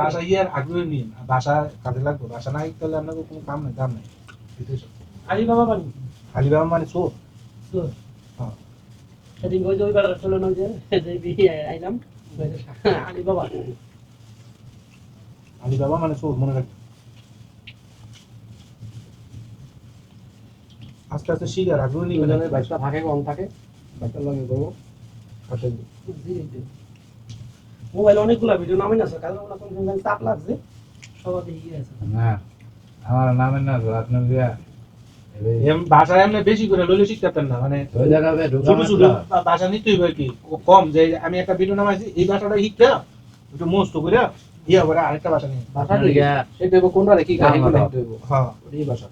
বাসা ইয়ার আগ্রহ নিন বাসা কাজে লাগবে। বাসা না তাহলে আপনাকে কোনো কাম নাই দাম নাই। বুঝতেছো? আলি বাবা বাড়ি মানে চোর হ্যাঁ। সেদিন ওই যে ওই বেড়াটা চলে না যে বিয়ে আইলাম আলি বাবা আলি বাবা মানে চোর মনে রাখবে আস্তে আস্তে শিখার আগ্রহ নিবে না থাকে কম থাকে বাইশটার লগে করব হাতে মোবাইল অনেকগুলো ভিডিও নামে না স্যার কারণ কোন কোন চাপ লাগছে সবার ইয়ে আছে। না আমার নামের না তো আপনার দিয়া এম ভাষা এমনি বেশি করে লইলে শিখতেন না মানে ছোট ছোট ভাষা নিতেই কি কম যে আমি একটা ভিডিও নামাইছি এই ভাষাটা শিখতে একটু মস্ত করে ইয়া করে আরেকটা ভাষা নিয়ে। ভাষা সেটা কোনটা কি হ্যাঁ ওটাই ভাষা।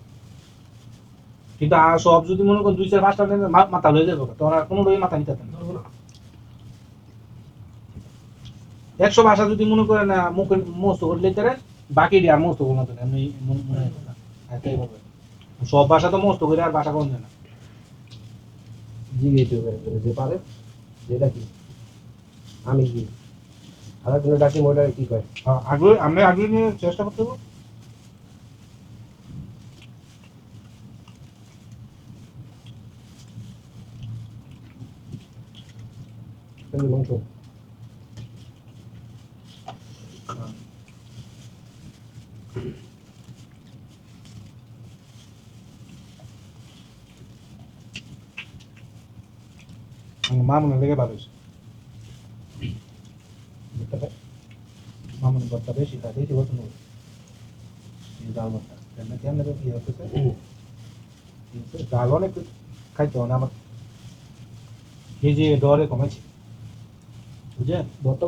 কিন্তু সব যদি মনে করেন দুই চার পাঁচটা মাথা লয়ে যাবে আর কোনো মাথা নিতে না। ধরবো না একশো ভাষা যদি মনে করে না মুখে মস্ত করলে পারেন বাকি আর মস্ত করে মতো এমনি মনে হবে। সব ভাষা তো মস্ত করে আর ভাষা কম যায় না হবে যে পারে? যেটা কি? আমি কি? আর কোনো ডাকি মোটা কি কয়? হ্যাঁ, আগ্রহ আমি আগ্রহ নিয়ে চেষ্টা করতে হবে। কিন্তু মাংস মনে মা মনে করতে বেশি খায় বেশি পছন্দ করে এই ডাল ভর্তা কেমন কেমন লাগে কি হচ্ছে ডাল অনেক খাইতে আমার ডরে কমেছে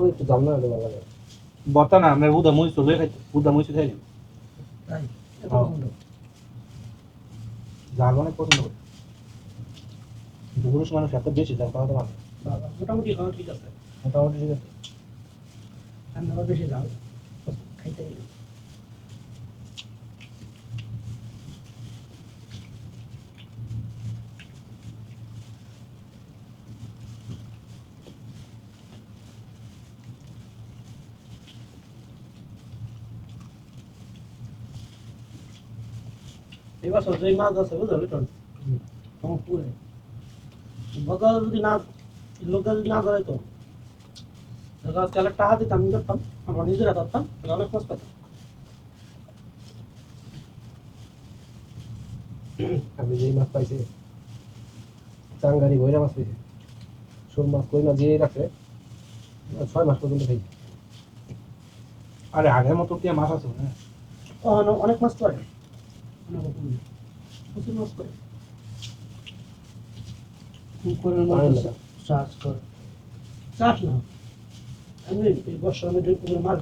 একটু না না আমরা উদা মরিচ চলে খাইতে উদা মরিচ খাই তাই? হ্যাঁ। জাল অনেক পছন্দ করে। কিন্তু পুরুষ মানুষ এত বেশি জাল পাওয়া ভালো মোটামুটি খাওয়া ঠিক আছে। মোটামুটি ঠিক আছে। আবার বেশি যাও খাইতে এই বছর যে মাছ আছে বুঝলো লিটন তোমার পুরে। বদল যদি না লোকে যদি না ধরে তো। তাহলে টাকা দিতাম আমি করতাম আমরা নিজেরা ধরতাম অনেক খোঁজ পেতাম। আমি যেই মাছ পাইছি চাঙ্গারি ভৈরা মাছ পাইছি শোল মাছ কই মাছ দিয়ে রাখছে ছয় মাস পর্যন্ত খাই আরে আগের মতো কি মাছ আছে না। অনেক- মাছ পড়ে। অনেক চাষ কর চাষ না আমি বর্ষা আমি মাছ